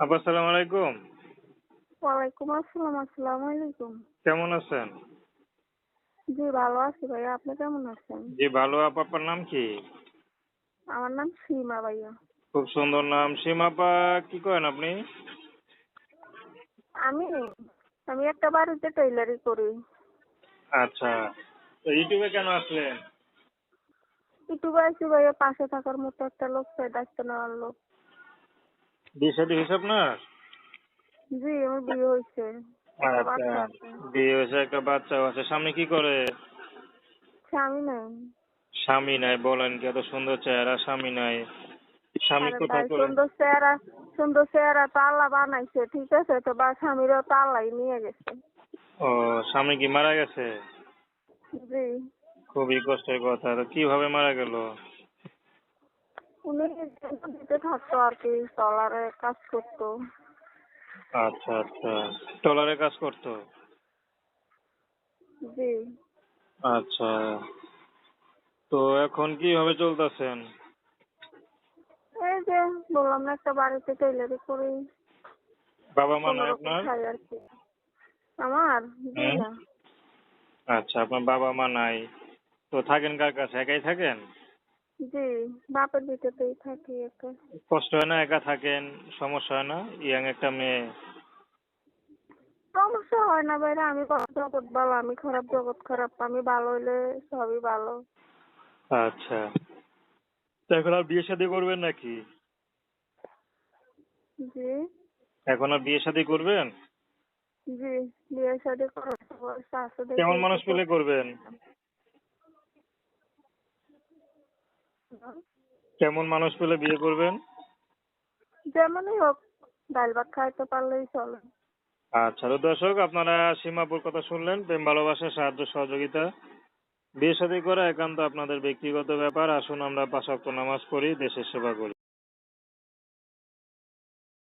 আপা আসসালামু আলাইকুম। ওয়ালাইকুম আসসালাম আসসালামু আলাইকুম। কেমন আছেন? জি ভালো আছি ভাইয়া আপনি কেমন আছেন? জি ভালো। আপা আপনার নাম কি? আমার নাম সীমা ভাইয়া। খুব সুন্দর নাম। সীমা আপা কি করেন আপনি? আমি আমি একটা বাড়িতে টেইলারি করি। আচ্ছা। তো ইউটিউবে কেন আসলেন? ইউটিউবে আছি ভাইয়া পাশে থাকার মতো একটা লোক চাই দায়িত্ব নেওয়ার লোক। বিয়ে শাদী হয়েছে আপনার? জি আমার বিয়ে হয়েছে। বাচ্চা আচ্ছা বিয়ে হয়েছে একটা বাচ্চাও আছে। স্বামী কি করে? স্বামী নাই। স্বামী নাই বলেন কি এত সুন্দর চেহারা স্বামী নাই। স্বামী কোথায় করে? সুন্দর চেহারা সুন্দর চেহারা তো আল্লাহ বানাইছে ঠিক আছে? তো বা স্বামীরও তো আল্লাহ নিয়ে গেছে। ও স্বামী কি মারা গেছে? জি। খুবই কষ্টের কথা। তো কীভাবে মারা গেল? উনি দিতে থাকতো আর কি টলারে কাজ করতো। আচ্ছা আচ্ছা। ট্রলারে কাজ করতো? জি। আচ্ছা। তো এখন কীভাবে চলতেছেন? এই যে বললাম না একটা বাড়িতে টেইলারি করি। বাবা মা নাই আপনার? আমার। না। আচ্ছা আপনার বাবা মা নাই। তো থাকেন কার কাছে? একাই থাকেন? জি বাপের ভিতরেই থাকি একা। কষ্ট হয় না একা থাকেন? সমস্যা হয় না? ইয়াং একটা মেয়ে। সমস্যা হয় না বাইরে আমি জগৎ ভালো আমি খারাপ জগৎ খারাপ আমি ভালো হইলে সবই ভালো। আচ্ছা। তো এখন আর বিয়ে শাদী করবেন নাকি? জি। এখন আর বিয়ে শাদী করবেন? জি বিয়ে শাদী করার কেমন মানুষ পেলে করবেন? কেমন মানুষ পেলে বিয়ে করবেন? যেমনই হোক ডাল ভাত খাইতে পারলেই চলে। আচ্ছা তো দর্শক আপনারা সীমাপুর কথা শুনলেন প্রেম ভালোবাসা সাহায্য সহযোগিতা। বিয়ে শাদী করা একান্ত আপনাদের ব্যক্তিগত ব্যাপার। আসুন আমরা পাঁচ নামাজ পড়ি দেশের সেবা করি।